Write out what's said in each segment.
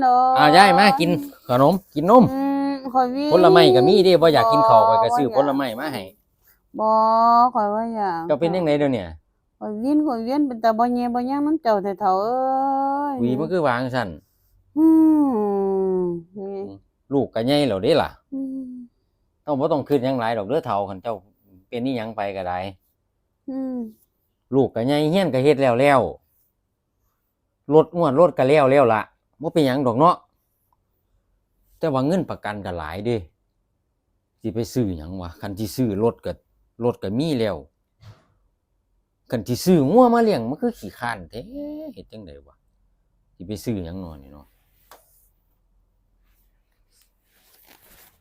เนาะอ้าวยายมากินขนมกินนมอืมข่อยวินผลไม้ก็มีเดิบ่อยากกินข้าวข่อยก็ซื้อบ่ผลไม้มาให้บ่ข่อยว่าอยากเจ้าเป็นจังไดเดี๋ยวเนี้ข่อยวินข่อยเวียนเป็นตาบ่แย่บ่ย่างน้ำเจ้าแต่เฒ่าเอ้ยหวีมันคือวางซั่นอืมนี่ลูกก็ใหญ่แล้วเด้ล่ะอืมเจ้าบ่ต้องคิดหยังหลายดอกเด้อเฒ่าคันเจ้าเป็นอีหยังไปก็ได้อืมลูกก็ใหญ่เฮียนก็เฮ็ดแล้วแล้วรถงวดรถก็แล้วแล้วล่ะ บ่เป็นหยังดอกเนาะแต่ว่าเงินประกันก็หลายเด้สิไปซื้อหยังวะคันสิซื้อรถก็รถก็มีแล้วคันสิซื้องัวมาเลี้ยงมันคือขี้ข้านแท้เฮ็ดจังไดวะสิไปซื้อหยังเนาะนี่เนาะ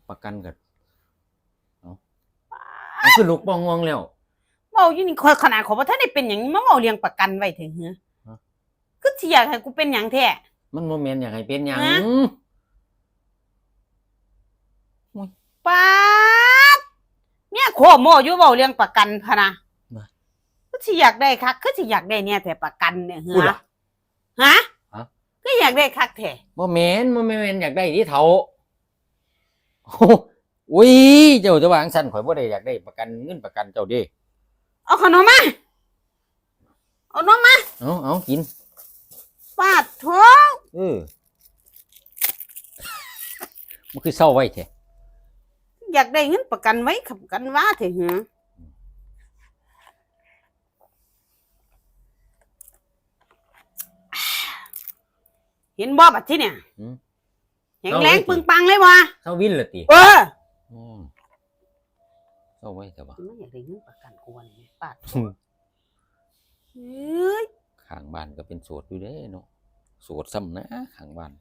ประกันก็เอาเอาคือลูกบ่งวงแล้วเว้าอยู่นี่ข่อยขนาดข่อยบ่ทันได้เป็นหยังมาเว้าเรื่องประกันไว้เถอะเหือฮะคือสิอยากให้กูเป็นหยังแท้ มันโมเมนอยากให้เป็นหยังฮะ ป๊าดเนี่ยโคโมอยู่เว้าเรื่องประกันพะนะคือสิอยากได้คักคือสิอยากได้เนี่ยแต่ประกันเนี่ยเหืพูดอ ล่ะ ฮะฮะ ก็อยากได้คักแท้โมเมนโมเมนอยากได้ที่เถาโอ้อุ้ยเจ้าจะวาจั่งสั้นข่อยบ่ได้อยากได้ประกันเงินประกันเจ้าเดิเอาขนมมา เอานมมาเอาเอากิน ปาดท้อง เออ มันคือเศร้าไว้แท้อยากได้เงินประกันไว้ขับกันว่าเถอะเหือเห็นบ่บัดที่เนี่ยอืม แข็งแรงปึงปังเลยวะเศร้าวินละติเอออืมเศร้าไว้แต่ว่าไม่อยากได้เงินประกันกูวันนี้ปาดอืมเฮ้ยข้างบ้านก็เป็นโสดอยู่เด้เนาะ โสดซ้ำนะข้างบ้าน